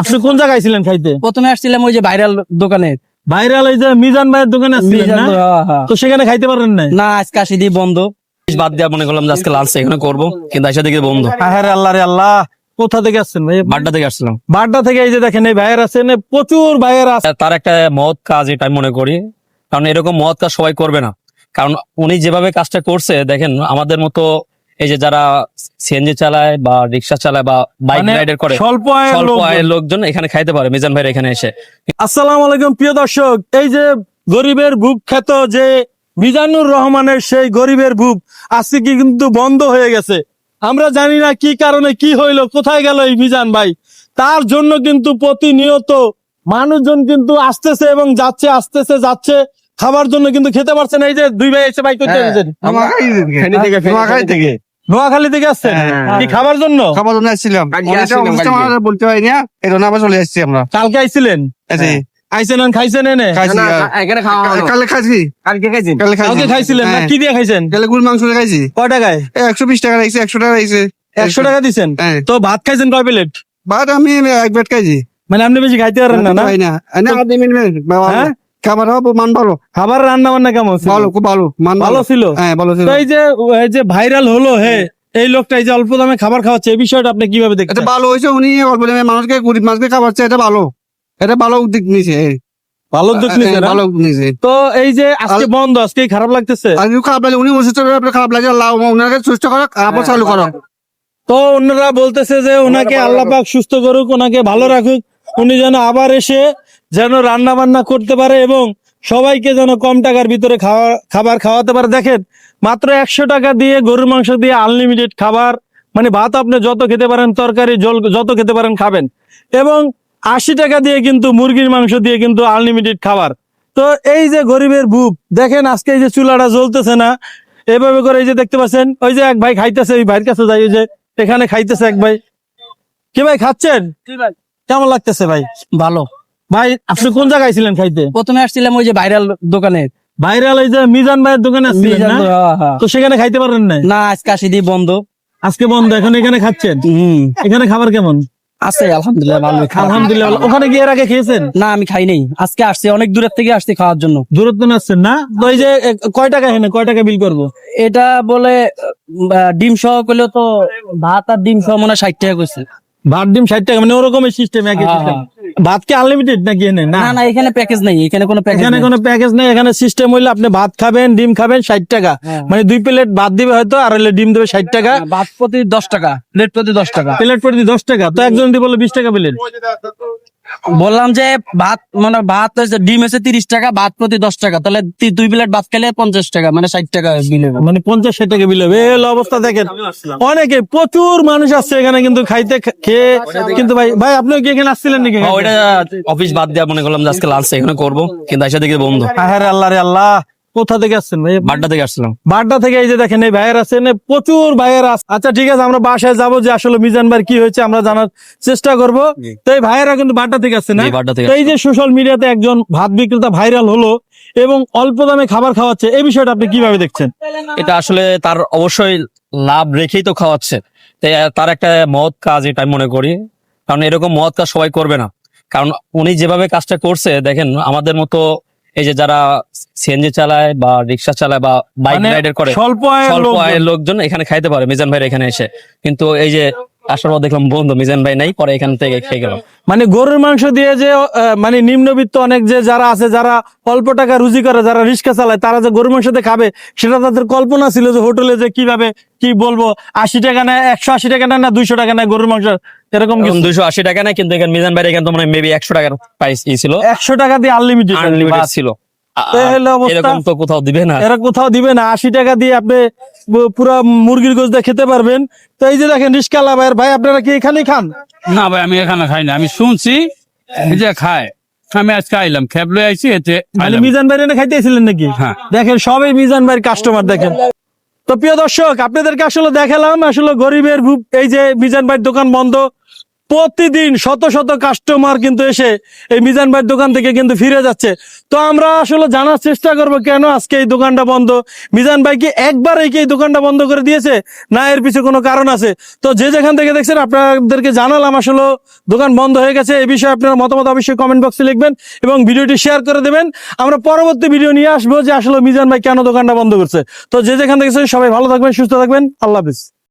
আপনি কোন জায়গায় ছিলেন খাইতে? প্রথমে আসছিলাম ওই যে ভাইরাল দোকানে। ভাইরাল ওই যে মিজান ভাইয়ের দোকানে আসছিলেন না? তো সেখানে খাইতে পারেন নাই? না আজকে আসি দিয়ে বন্ধ। বাদ দিয়া মনে করলাম যে আজকে লাঞ্চ এখানে করব কিন্তু এসে দেখি বন্ধ। আহারে আল্লাহ রে আল্লাহ কোথা থেকে আসছেন ভাই? বাড্ডা থেকে আসছিলাম। বাড্ডা থেকে এই যে দেখেন এই ভাইয়ের আছেন প্রচুর ভাইয়ের আছে। তার একটা মহৎ কাজ এটা আমি মনে করি কারণ এরকম মহৎ কাজ সবাই করবে না। কারণ উনি যেভাবে কাজটা করছে দেখেন আমাদের মতো এই যে যারা সিএনজি চালায় বা রিক্সা চালায় বা বাইক মানে রাইডার করে স্বল্প আয়ের লোকজন। এখানে খাইতে পারে। মিজান ভাইয়ের এখানে এসে। আসসালামু আলাইকুম প্রিয় দর্শক। এই যে গরিবের বুক খ্যাত যে মিজানুর রহমানের সেই গরিবের বুক আজকে কি কিন্তু বন্ধ হয়ে গেছে। আমরা জানি না কি কারণে কি হইল কোথায় গেল এই মিজান ভাই? তার জন্য কিন্তু প্রতিনিয়ত মানুষজন কিন্তু আসতেছে এবং যাচ্ছে আসতেছে যাচ্ছে। খাবার জন্য কিন্তু খেতে পারছে না। এই যে দুই ভাই এসে ভাই করতে হ্যাঁ। থেকে নোয়াখালী থেকে আসছেন? হ্যাঁ। কি খাবার জন্য? খাবার জন্য আসছিলাম। বলতে হয়। না এই জন্য আবার চলে আসছি আমরা। কালকে আইছিলেন? আইছেন আর খাইছেন এনে? খাইছি না, আর- না, এখানে খাওয়া হলো। কালে খাইছি? কালকে খাইছি। কালকে খাইছিলেন না? হ্যাঁ। কি দিয়ে খাইছেন? কালে গুড় মাংস দিয়ে খাইছি। কয় টাকায়? একশো বিশ টাকা রাখছি একশো টাকা রাখছে একশো টাকা দিছেন হ্যাঁ। তো ভাত খাইছেন কয় প্লেট? বাট আমি এক বেড খাইছি। মানে আপনি বেশি খাইতে পারেন না না? হয়? না হ্যাঁ? খাবার হবে মান ভালো। খাবার রান্না বান্না কেমন ভালো খুব ভালো মান ভালো ছিল? হ্যাঁ ভালো ছিল। এই যে এই যে ভাইরাল হলো হে এই লোকটা এই যে অল্প দামে খাবার খাওয়াচ্ছে এই বিষয়টা আপনি কীভাবে এটা ভালো হয়েছে উনি অল্প দামে মানুষকে গরিব মানুষকে খাওয়াচ্ছে এটা ভালো। এটা ভালো উদ্যোগ নিয়েছে ভালো উদ্যোগ হ্যাঁ, ভালো উদ্যোগ নিয়েছে। তো এই যে আজকে বন্ধ আজকে খারাপ লাগতেছে? যদি খারাপ লাগে উনি অসুস্থ আপনার খারাপ লাগে আল্লাহ ওনাকে সুস্থ করো আবার চালু করো। তো অন্যরা বলতেছে যে ওনাকে আল্লাহ পাক সুস্থ করুক ওনাকে ভালো রাখুক উনি যেন আবার এসে যেন রান্না বান্না করতে পারে এবং সবাইকে যেন কম টাকার ভিতরে খাওয়া খাবার খাওয়াতে পারে। দেখেন মাত্র একশো টাকা দিয়ে গরুর মাংস দিয়ে আনলিমিটেড খাবার মানে ভাত আপনি যত খেতে পারেন তরকারি জল যত খেতে পারেন খাবেন। এবং আশি টাকা দিয়ে কিন্তু মুরগির মাংস দিয়ে কিন্তু আনলিমিটেড খাবার। তো এই যে গরিবের বুক দেখেন আজকে এই যে চুলাটা জ্বলতেছে না এভাবে করে এই যে দেখতে পাচ্ছেন ওই যে এক ভাই খাইতেছে ওই ভাইয়ের কাছে যাই ওই যে এখানে খাইতেছে এক ভাই। কি ভাই খাচ্ছেন? কেমন লাগতেছে ভাই? ভালো। ভাই আপনি কোন জায়গায় ছিলেন খাইতে? প্রথমে আসছিলাম ওই যে ভাইরাল দোকানে। ভাইরাল ওই যে মিজান ভাইয়ের দোকানে আসছিলেন না? তো সেখানে খাইতে পারেন না না আজকে আসি দিয়ে বন্ধ। আজকে বন্ধ এখন এখানে খাচ্ছেন? এখানে খাবার কেমন? আছে আলহামদুলিল্লাহ ভালো আলহামদুলিল্লাহ ওখানে গিয়ে এর আগে খেয়েছেন? না আমি খাই নাই। আজকে আসছি অনেক দূরের থেকে আসছি খাওয়ার জন্য। দূরত্ব আসছেন না? তো যে কয় টাকা এখানে? কয় টাকা বিল করব? এটা বলে ডিম সহ করলে তো ভাত আর ডিম সহ মনে হয় ষাট টাকা করছে ভাত ডিম ষাট টাকা মানে ওরকমই সিস্টেম একই হ্যাঁ, সিস্টেম ভাত কি আনলিমিটেড নাকি এনে? না। না এখানে প্যাকেজ নেই এখানে কোনো প্যাকেজ এখানে কোনো প্যাকেজ নেই এখানে সিস্টেম হইলে আপনি ভাত খাবেন ডিম খাবেন ষাট টাকা। হ্যাঁ। মানে দুই প্লেট ভাত দিবে হয়তো আর হলে ডিম দেবে ষাট টাকা। ভাত প্রতি দশ টাকা প্লেট প্রতি দশ টাকা। প্লেট প্রতি দশ টাকা। তো একজন দিয়ে বলল বিশ টাকা প্লেট বললাম যে ভাত মানে ভাত হচ্ছে ডিম হচ্ছে তিরিশ টাকা ভাত প্রতি দশ টাকা। তাহলে দুই প্লেট ভাত খেলে পঞ্চাশ টাকা মানে ষাট টাকা বিল হবে। মানে পঞ্চাশ ষাট টাকা বিল হবে। এই অবস্থা দেখেন। অনেকে প্রচুর মানুষ আসছে এখানে কিন্তু খাইতে খেয়ে। কিন্তু ভাই ভাই আপনি কি এখানে আসছিলেন নাকি? ওইটা অফিস বাদ দিয়া মনে করলাম যে আজকে লাঞ্চ এখানে করব। কিন্তু এসে দেখি বন্ধ। হ্যাঁ আল্লাহ রে আল্লাহ। কোথা থেকে আসছেন ভাই? বাড্ডা থেকে আসছিলাম। বাড্ডা থেকে এই যে দেখেন এই ভাইয়ের আছেন প্রচুর ভাইয়ের আছে। আচ্ছা ঠিক আছে আমরা বাসায় যাব যে আসলে মিজান ভাই কি হয়েছে আমরা জানার চেষ্টা করব। তো এই ভাইয়েরা কিন্তু বাড্ডা থেকে আসছে না? বাড্ডা থেকে এই যে সোশ্যাল মিডিয়াতে একজন ভাত বিক্রেতা ভাইরাল হলো এবং অল্প দামে খাবার খাওয়াচ্ছে এই বিষয়টা আপনি কীভাবে দেখছেন? এটা আসলে তার অবশ্যই লাভ রেখেই তো খাওয়াচ্ছে। তার একটা মহৎ কাজ এটা আমি মনে করি। কারণ এরকম মহৎ কাজ সবাই করবে না। কারণ উনি যেভাবে কাজটা করছে দেখেন আমাদের মতো এই যে যারা সিএনজি চালায় বা রিক্সা চালায় বা বাইক মানে রাইডার করে স্বল্প স্বল্প আয়ের লোকজন এখানে খাইতে পারে মিজান ভাইয়ের এখানে এসে। কিন্তু এই যে আসার পর দেখলাম বন্ধু মিজান ভাই নাই পরে এখান থেকে খেয়ে গেলাম। মানে গরুর মাংস দিয়ে যে মানে নিম্নবিত্ত অনেক যে যারা আছে যারা অল্প টাকা রুজি করে যারা রিক্সা চালায় তারা যে গরুর মাংস দিয়ে খাবে সেটা তাদের কল্পনা ছিল যে হোটেলে যে কীভাবে কি বলব আশি টাকা নেয় একশো আশি টাকা নেয় না দুইশো টাকা নেয় গরুর মাংস? এরকম দুইশো আশি টাকা না কিন্তু এখানে মিজান ভাইয়ের এখানে তো মানে মেবি একশো টাকার প্রাইস ছিল। একশো টাকা দিয়ে আনলিমিটেড আনলিমিটেড ছিল। এরকম তো কোথাও দিবে না। এরা কোথাও দিবে না। আশি টাকা দিয়ে আপনি পুরা মুরগির গোস দিয়ে খেতে পারবেন। তো এই যে দেখেন রিস্কালা ভাইয়ের ভাই আপনারা কি এখানেই খান? না ভাই আমি এখানে খাই না। আমি শুনছি যে খায়। আমি আজকে আইলাম খেপ লই আইছি এতে মানে। মিজান ভাই এনে খাইতেছিলেন নাকি? হ্যাঁ। দেখেন সবাই মিজান ভাইয়ের কাস্টমার দেখেন। তো প্রিয় দর্শক আপনাদেরকে আসলে দেখালাম আসলে গরিবের ভূপ এই যে মিজান ভাইয়ের দোকান বন্ধ। প্রতিদিন শত শত কাস্টমার কিন্তু এসে এই মিজান ভাইয়ের দোকান থেকে কিন্তু ফিরে যাচ্ছে। তো আমরা আসলে জানার চেষ্টা করব, কেন আজকে এই দোকানটা বন্ধ? মিজান ভাই কি একবার এই দোকানটা বন্ধ করে দিয়েছে? না, এর পিছনে কোনো কারণ আছে? তো যে যেখান থেকে দেখছেন, আপনাদেরকে জানালাম আসলে দোকান বন্ধ হয়ে গেছে। এই বিষয়ে আপনারা মতামত অবশ্যই কমেন্ট বক্সে লিখবেন এবং ভিডিওটি শেয়ার করে দেবেন। আমরা পরবর্তী ভিডিও নিয়ে আসব যে আসলে মিজান ভাই কেন দোকানটা বন্ধ করছে। তো যে যেখান থেকে সবাই ভালো থাকবেন, সুস্থ থাকবেন। আল্লাহ হাফিজ।